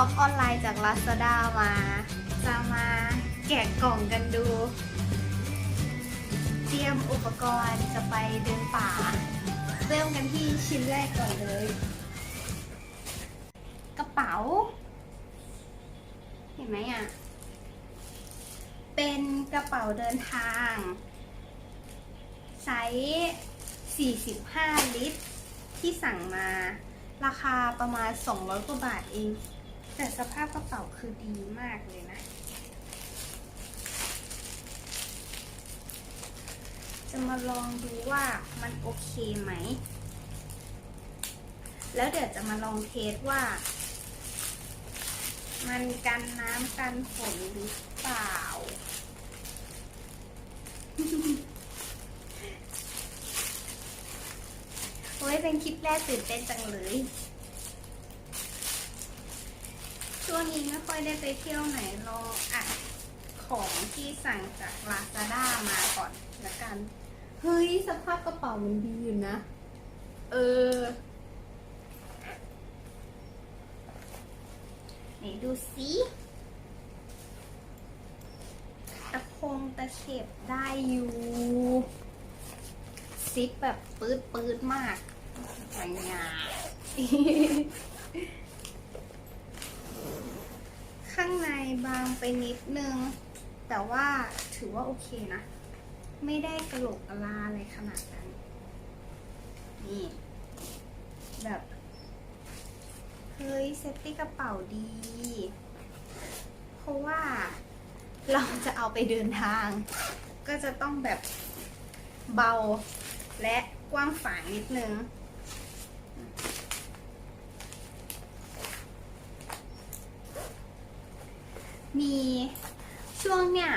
ช็อปออนไลน์จาก Lazada มา จะมาแกะกล่องกันดู เตรียมอุปกรณ์จะไปเดินป่า เริ่มกันที่ชิ้นแรกก่อนเลย กระเป๋า เห็นไหมอะ เป็นกระเป๋าเดินทางไซส์45 ลิตรที่สั่งมาราคาประมาณ 200 กว่าบาทเอง แต่สภาพกระเป๋าคือดีมากเลยนะ จะมาลองดูว่ามันโอเคไหม แล้วเดี๋ยวจะมาลองเทสว่า มันกันน้ำกันฝนหรือเปล่าโอ้ยเป็นคลิปแรกตื่นเต้นจังเลย ช่ วงนี้ไม่ค่อยได้ไปเที่ยวไหนรออัดของที่สั่งจาก Lazada มาก่อนละกัน เฮ้ยสภาพกระเป๋ามันดีอยู่นะ เออ ไหนดูสิตะคงตะเข็บได้อยู่ซิปแบบปื๊ดปื๊ดมากอย่างเงี้ย ข้างในบางไปนิดนึง แต่ว่าถือว่าโอเคนะ ไม่ได้กระโหลกกะลาอะไรขนาดนั้น นี่ แบบ เฮ้ยเซฟตี้กระเป๋าดี เพราะว่าเราจะเอาไปเดินทาง ก็จะต้องแบบเบาและกว้างฝางนิดนึง มีช่วงเนี่ย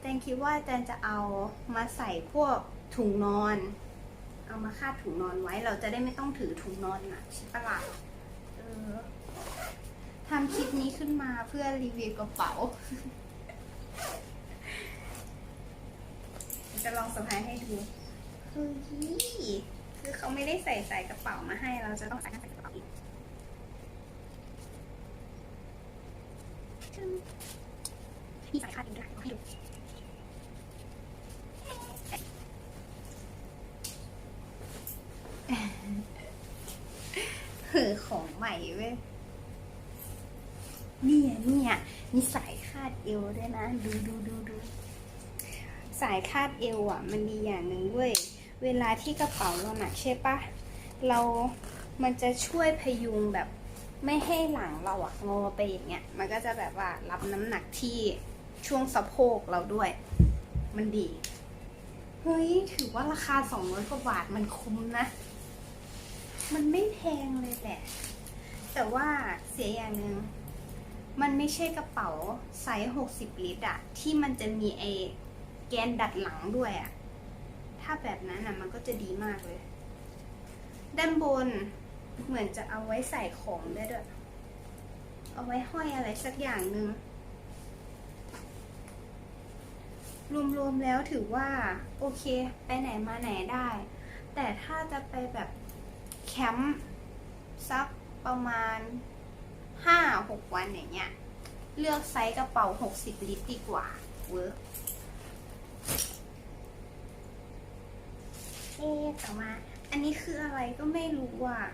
แตนคิดว่าแตนจะเอามาใส่พวกถุงนอน เอามาคาดถุงนอนไว้เราจะได้ไม่ต้องถือถุงนอนนักใช่ปะล่ะเออทำคลิปนี้ขึ้นมาเพื่อรีวิวกระเป๋าจะลองสะพายให้ดูเฮ้ยคือเขาไม่ได้ใส่ใส่กระเป๋ามาให้เราจะต้องใส่ใส่กระเป๋าอีก จึ๊งมีสายคาดเอีกด้วยให้ดูเือของใหม่เว้ยเนี่ยเนี่ยมีสายคาดเอวด้วยนะ ดูดูดูดูสายคาดเอวอะ มันดีอย่างหนึ่งเว้ย เวลาที่กระเป๋าเราหนักใช่ปะเรามันจะช่วยพยุงแบบ ไม่ให้หลังเราอะงอไปอย่างเงี้ย มันก็จะแบบว่ารับน้ำหนักที่ช่วงสะโพกเราด้วย มันดี เฮ้ย ถือว่าราคา 200 กว่าบาทมันคุ้มนะ มันไม่แพงเลยแหละ แต่ว่าเสียอย่างหนึ่งมันไม่ใช่กระเป๋าไซส์60 ลิตรอะที่มันจะมีไอแกนดัดหลังด้วยอะถ้าแบบนั้นอะมันก็จะดีมากเลย ด้านบน เหมือนจะเอาไว้ใส่ของได้ด้วย เอาไว้ห้อยอะไรสักอย่างหนึ่งรวมๆแล้วถือว่าโอเค ไปไหนมาไหนได้ แต่ถ้าจะไปแบบแคมป์สักประมาณห้าหกวันอย่างเงี้ย เลือกไซส์กระเป๋าหกสิบลิตรดีกว่าเวิร์กเอ๊ะต่อมาอันนี้คืออะไรก็ไม่รู้อะ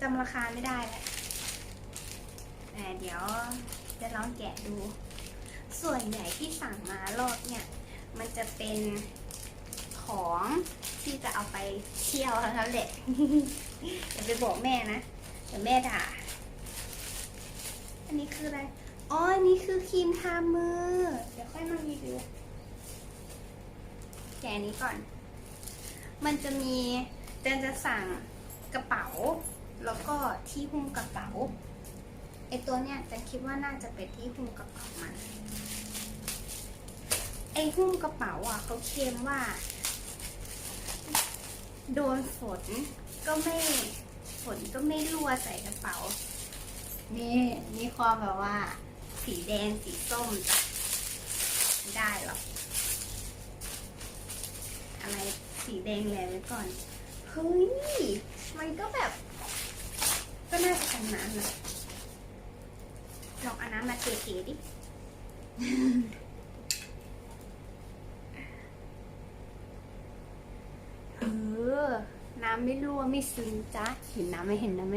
จำราคาไม่ได้แล้วแต่เดี๋ยวจะลองแกะดู ส่วนใหญ่ที่สั่งมารอบเนี่ย มันจะเป็นของที่จะเอาไปเที่ยวเท่านั้นแหละอย่าไปบอกแม่นะเดี๋ยวแม่ด่า อันนี้คืออะไร อ๋อ อันนี้คือครีมทามือ เดี๋ยวค่อยมารีวิวแกะนี้ก่อน มันจะมีเจนจะสั่งกระเป๋า แล้วก็ที่หุ้มกระเป๋าไอตัวเนี้ยจนคิดว่าน่าจะเป็นที่หุ้มกระเป๋ามันไอหุ้มกระเป๋าอะเขาเคลมว่า โดนฝนก็ไม่ฝนก็ไม่รั่วใส่กระเป๋านี่มีความแบบว่า สีแดงสีส้มจ้ะไม่ได้หรอกอะไรสีแดงแลไว้ก่อน เฮ้ย มันก็แบบ ก็น่าจะกันน้ำนะลองเอาน้ำมาเทๆดิเออ น้ำไม่รั่วไม่ซึมจ้าเห็นน้ำไหมเห็นน้ำไหม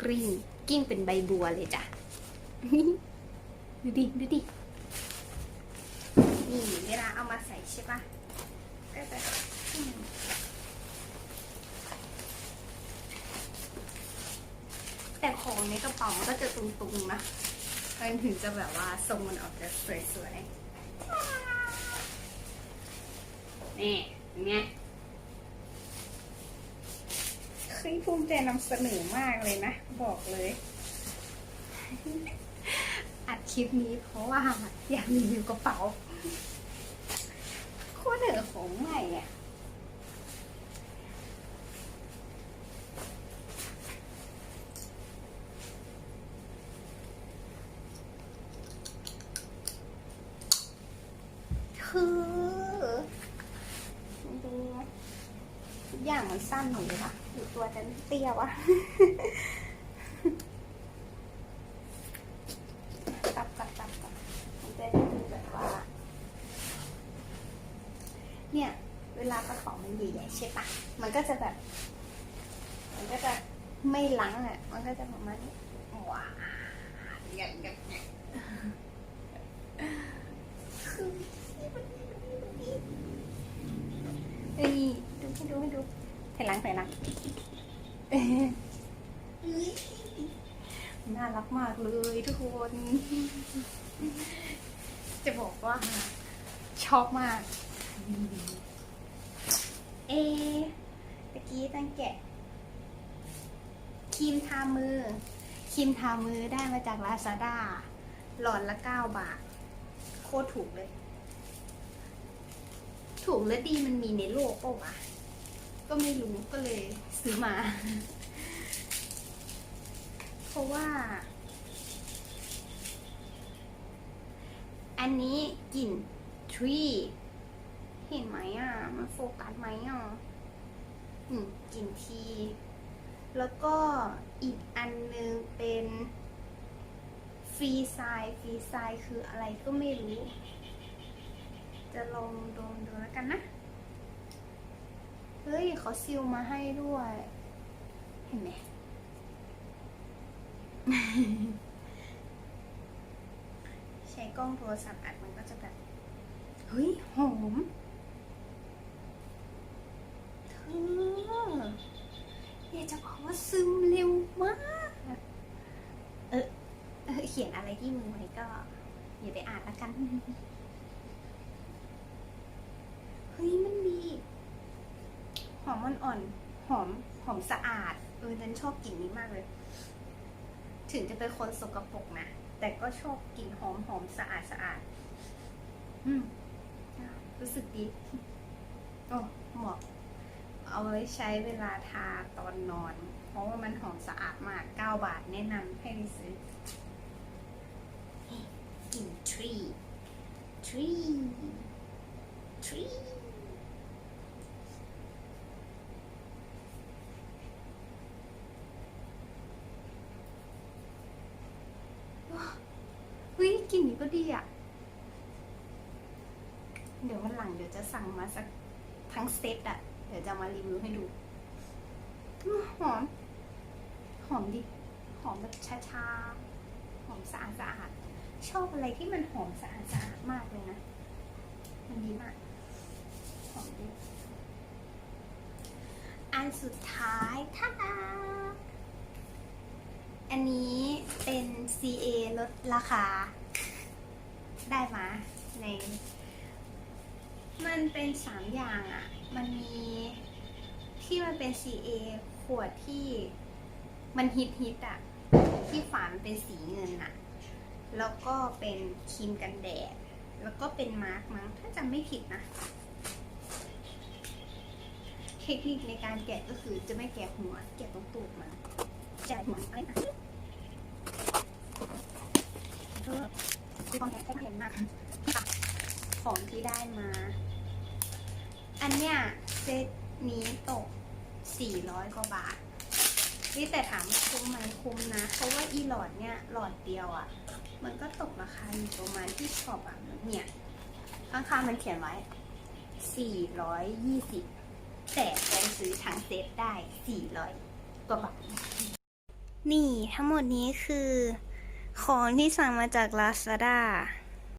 กริ่งกิ้งเป็นใบบัวเลยจ้ะดูดิดูดินี่เวลาเอามาใส่ใช่ปะก็จะอืม แต่ของในกระเป๋ามันก็จะตุงๆนะมันถึงจะแบบว่าทรงมันออกจะสวยๆ นี่เนไงเฮ้ยภูมิใจนำเสนอมากเลยนะ บอกเลย อัดคลิปนี้เพราะว่าอยากรีวิวกระเป๋าโคตรเหนือของใหม่อะ คือดูทุกอย่างมันสั้นหมดเลยปะหรือตัวจะเตี้ยวะตับตับตับตับมันจะได้ดูแบบว่า เนี่ย เวลากระเป๋ามันใหญ่ๆใช่ปะมันก็จะแบบ มันก็จะไม่ลังอะ มันก็จะประมาณนี้ว้าใหญ่ใหญ่ใหญ่คือเอ้ย ดูให้ดูให้ดูถ่ายหลังถ่ายหลังเอ้ยน่ารักมากเลยทุกคน จะบอกว่า ชอบมาก เอะตะกี้ตั้งแกะครีมทามือครีมทามือได้มาจากลาซาด้าหลอดละเก้าบาท โคตรถูกเลย ถูกและดีมันมีในโลกปะวะ ก็ไม่รู้ก็เลยซื้อมา เพราะว่า อันนี้กลิ่นทรีเห็นไหมอะ มันโฟกัสไหมอะอืมกลิ่นที แล้วก็อีกอันนึงเป็นฟรีไซฟรีไซคืออะไรก็ไม่รู้ จะลองดมดูแล้วกันนะ เฮ้ยเขาซิลมาให้ด้วย เห็นไหม ใช้กล้องโทรศัพท์อัดมันก็จะแบบ เฮ้ย หอมเธออยากจะบอกว่าซึมเร็วมาก เออเออเขียนอะไรที่มือไว้ก็อย่าไปอ่านละกัน เฮ้ย มันมี หอมอ่อนๆหอมหอมสะอาดเออฉันชอบกลิ่นนี้มากเลย ถึงจะเป็นคนสกปรกนะแต่ก็ชอบกลิ่นหอมหอมสะอาดสะอาด อืมรู้สึกดีโอ้เหมาะเอาไว้ใช้เวลาทาตอนนอน เพราะว่ามันหอมสะอาดมาก 9 บาทแนะนำให้ไปซื้อกลิ่นทรีทรีทรีเฮ้ย กลิ่นนี้ก็ดีอะ เดี๋ยววันหลังเดี๋ยวจะสั่งมาสักทั้งเซตอะเดี๋ยวจะมารีวิวให้ดู หอม หอมดิ หอมแบบชาๆ หอมสะอาดสะอาด ชอบอะไรที่มันหอมสะอาดสะอาดมากเลยนะ มันดีมาก หอมดีอันสุดท้ายท่าอันนี้เป็น CA ลดราคา ได้มาใน มันเป็นสามอย่างอะ่ะ มันมีที่มันเป็น CA ขวดที่มันฮิตฮิตอะ ที่ฝามันเป็นสีเงินอะ แล้วก็เป็นครีมกันแดด แล้วก็เป็นมาร์กมั้งถ้าจำไม่ผิดนะ เทคนิคในการแกะก็คือจะไม่แกะหัว แกะตรงตูดมันแกะหัวอะไรนะ เออคือความแกะแค่เห็นมากของที่ได้มา อันเนี้ยเซตนี้ตก 400 กว่าบาท นี่แต่ถามว่าคุ้มไหมคุ้มนะ เพราะว่าอีหลอดเนี่ยหลอดเดียวอะ่ะ มันก็ตกราคาอยู่ประมาณที่ช็อปอะเนี่ยข้างๆมันเขียนไว้ 420 แต่ไปซื้อทางเซฟได้ 400 กว่าบาท นี่ทั้งหมดนี้คือ ของที่สั่งมาจาก Lazada